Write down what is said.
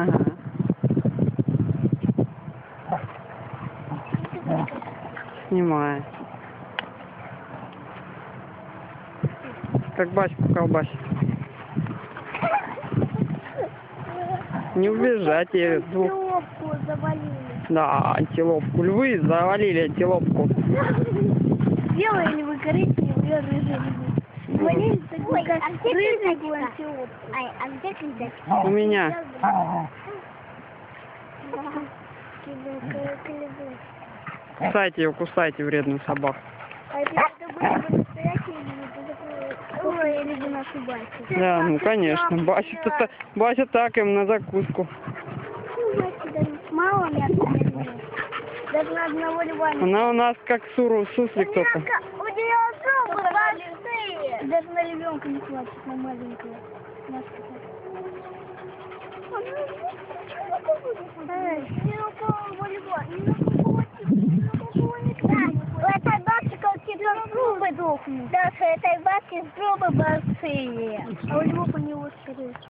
Ага. Снимает. Как баску колбасит. Не убежать ей двух. Антилопку завалили. Да, антилопку. Львы завалили антилопку. Белые львы, коричневые, рыжие львы. Ой, а где антилопку. Ай, а где клеточка? У меня. Кусайте ее, кусайте, вредную собаку. А. Да, ну конечно. Бася, то Бася так им на закуску. Мало мяса. Даже на одного льва Она у нас как суру, суслик только. У нее зубы большие. Даже на ребенка не хватит, на маленького. Ни у этой бабки тебя зубы дохнут. Даже этой бабки зубы большие. А у львов они острые.